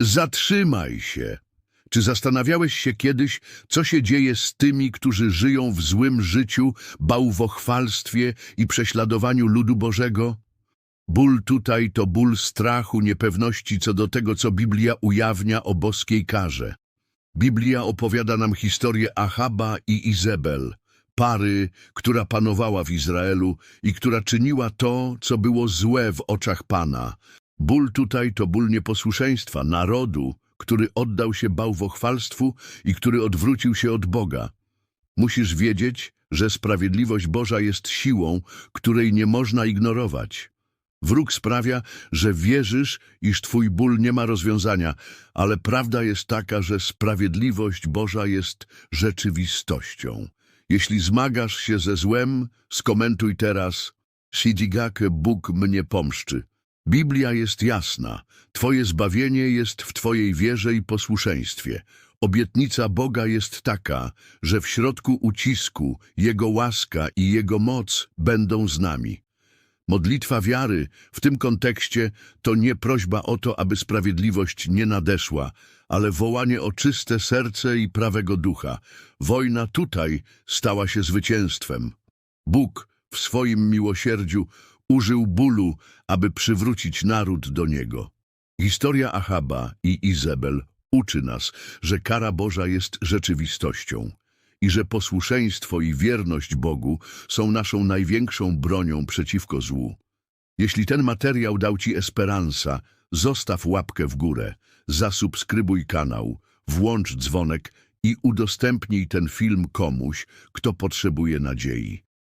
Zatrzymaj się. Czy zastanawiałeś się kiedyś, co się dzieje z tymi, którzy żyją w złym życiu, bałwochwalstwie i prześladowaniu ludu Bożego? Ból tutaj to ból strachu, niepewności co do tego, co Biblia ujawnia o boskiej karze. Biblia opowiada nam historię Ahaba i Izebel, pary, która panowała w Izraelu i która czyniła to, co było złe w oczach Pana. Ból tutaj to ból nieposłuszeństwa narodu, który oddał się bałwochwalstwu i który odwrócił się od Boga. Musisz wiedzieć, że sprawiedliwość Boża jest siłą, której nie można ignorować. Wróg sprawia, że wierzysz, iż twój ból nie ma rozwiązania, ale prawda jest taka, że sprawiedliwość Boża jest rzeczywistością. Jeśli zmagasz się ze złem, skomentuj teraz Sidzigake Bóg mnie pomszczy. Biblia jest jasna. Twoje zbawienie jest w Twojej wierze i posłuszeństwie. Obietnica Boga jest taka, że w środku ucisku Jego łaska i Jego moc będą z nami. Modlitwa wiary w tym kontekście to nie prośba o to, aby sprawiedliwość nie nadeszła, ale wołanie o czyste serce i prawego ducha. Wojna tutaj stała się zwycięstwem. Bóg w swoim miłosierdziu użył bólu, aby przywrócić naród do Niego. Historia Ahaba i Izebel uczy nas, że kara Boża jest rzeczywistością i że posłuszeństwo i wierność Bogu są naszą największą bronią przeciwko złu. Jeśli ten materiał dał Ci esperanza, zostaw łapkę w górę, zasubskrybuj kanał, włącz dzwonek i udostępnij ten film komuś, kto potrzebuje nadziei.